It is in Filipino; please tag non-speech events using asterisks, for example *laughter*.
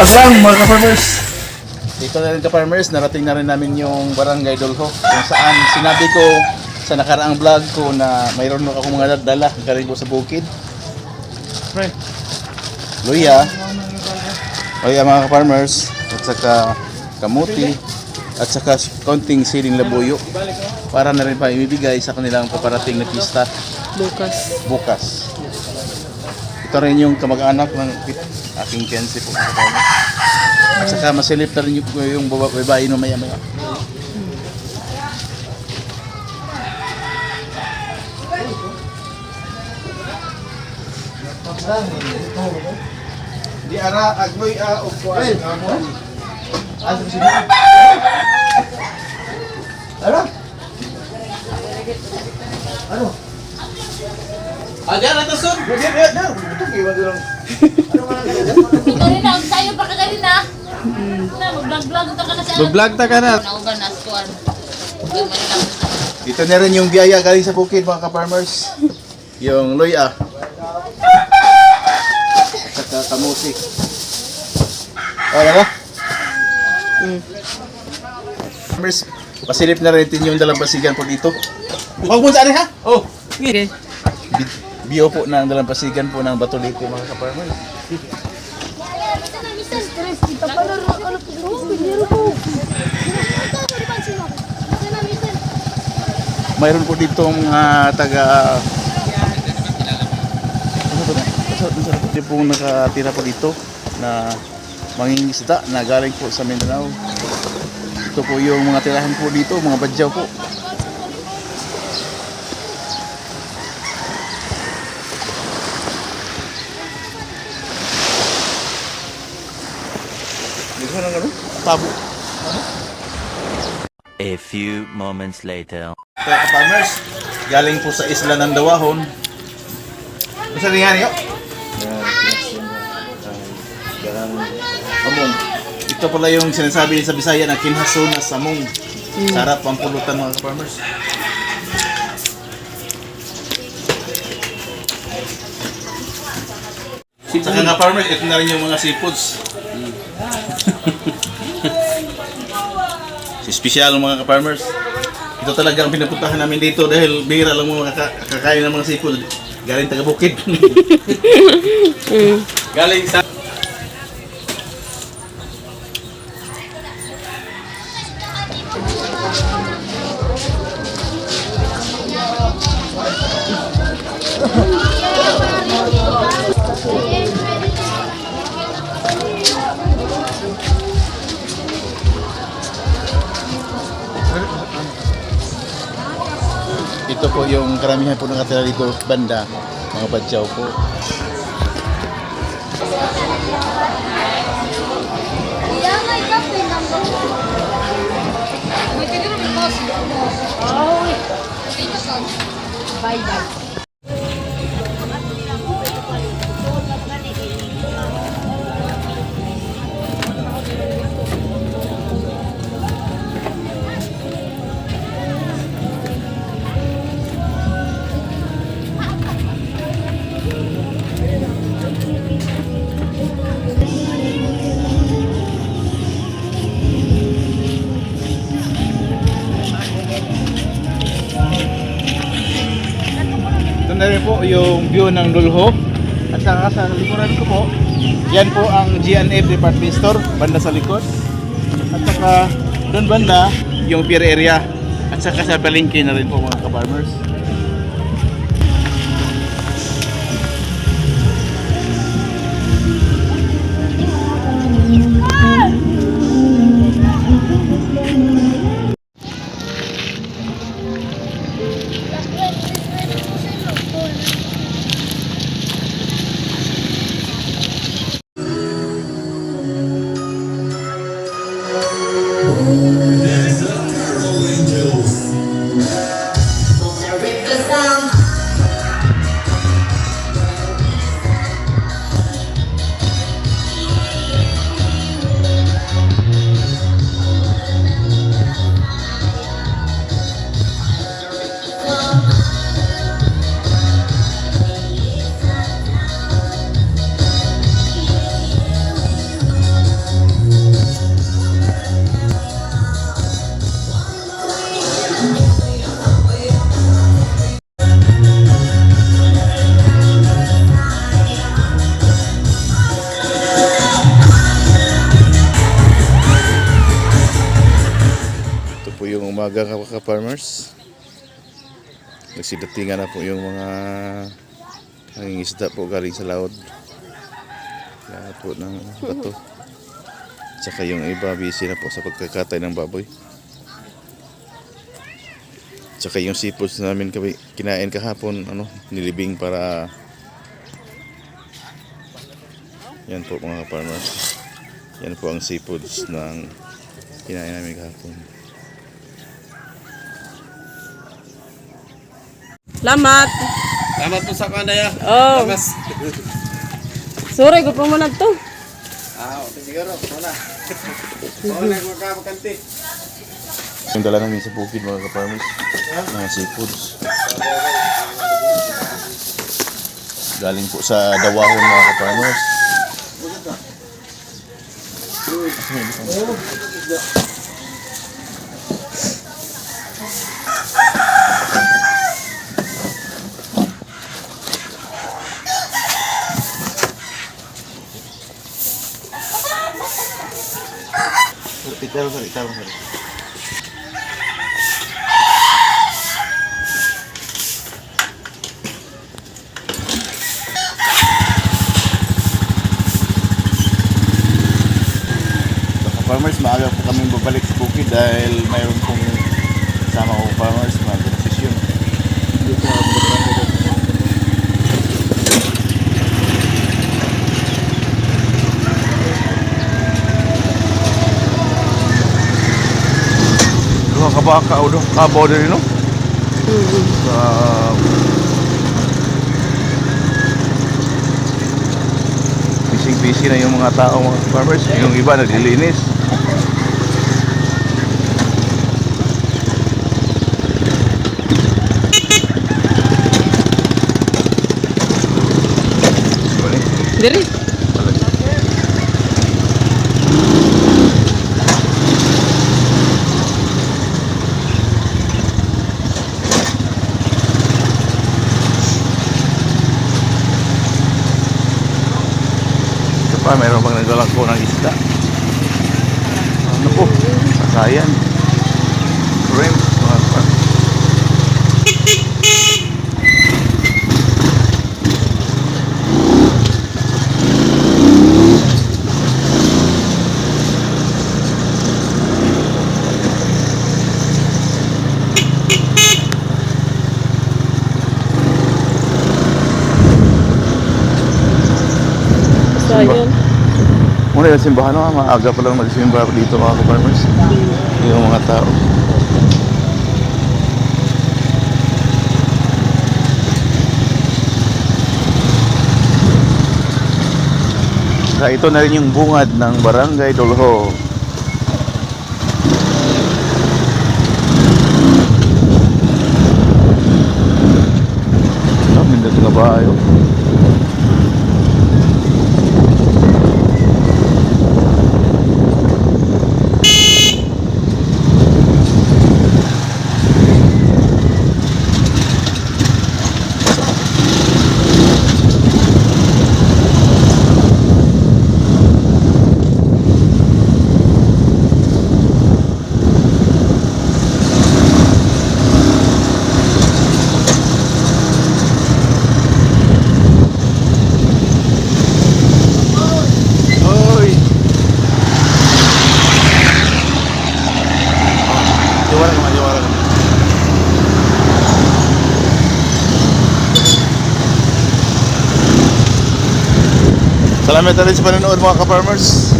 Sipag lang mga ka-farmers. Dito na rin ka-farmers, narating na rin namin yung barangay Dolho kung saan sinabi ko sa nakaraang vlog ko na mayroon ako mga dala galing ko sa bukid. Pre, luya, luya mga ka-farmers, at saka kamuti, at saka konting siling labuyo para na rin pa ibibigay sa kanilang paparating na pista Bukas. bukas. Ito rin yung kamag-anak ng aking fiancé po. At saka masilip na rin yung, yung baba- babae no maya maya. Di ara agmoy a og kuan. Asa si Ano? Ano? Ajar atas sun. Dia dia dia. Itu gimana dong? Kanina, ang sayo pa ka. Na, mag-vlog-vlog ka ka kasi. Mag-vlog ta ka na. Naugan na skuan. Lang. Dito na rin yung biyaya galing sa bukid mga ka-farmers. Yung loya. Saka kamuti. Wala ba? Farmers, pasilip na rin yung dalampasigan po dito. Huwag mo saan ha? Oh, Okay. bi- bio po ng dalampasigan po ng Batulico mga ka-farmers. Mayroon po dito mga taga ano? Sa sa sa po nakatira po dito na mangingisda na galing po sa Mindanao. Ito po yung mga tirahan po dito, mga badyaw po. Dito na ano? Tabo. A few moments later. Kaya farmers, galing po sa isla ng Dawahon. Nga niyo? Among. Ito pala yung sinasabi sa Bisaya na kinhaso na samong. Sarap ang pulutan mga farmers. Saka nga farmers, ito na rin yung mga seafoods. *laughs* Si special mga ka-farmers. Ito talaga ang pinapuntahan namin dito dahil bihira lang mga kaka- kakain ng mga seafood. Galing taga bukid. *laughs* *laughs* Galing sa po yung karamihan po nakatira dito banda, mga badyaw po. Ito na rin po yung view ng Dulho. At saka sa likuran ko po, yan po ang GNF Department Store, banda sa likod. At saka doon banda, yung pier area. At saka sa palengke na rin po mga ka-farmers. Umaga ka farmers Nagsidatingan na po yung mga nangingisda po galing sa laod. Lahat po ng bato. Tsaka yung iba busy na po sa pagkakatay ng baboy. Tsaka yung seafoods namin kami kinain kahapon, ano, nilibing para yan po mga farmers. Yan po ang seafoods ng kinain namin kahapon. Lamat. Salamat po sa kanaya. Oh. Mas. Sorry, gupo mo na to. Ah, okay, siguro. Muna. Oo, nagmakamakante. Yung dala namin sa bukid mga ka-farmers, mga seafoods. Galing po sa Dawahon mga ka-farmers. Itaro sir, itaro sir. Mga farmers, maaga po kami babalik sa bukid dahil mayroon pong kasama ko farmers, mga beneficyon. Duha ka ba ka udo ka border no? Sa Busy busy na yung mga tao mga farmers, yung iba naglilinis. Balik. Pa, meron pang naglalako ng isda. Ano po? Sasayan. Shrimp. mga pa. Sayang. Muna yung simbahan no, maaga pa lang magsimba dito mga ka-farmers. Yung mga tao. Saka ito na rin yung bungad ng Barangay Dolho. Ah, mindat nga ba ayo? Hoy! Iwala ka man, iwala ka man. Salamat na rin sa panonood mga ka-farmers.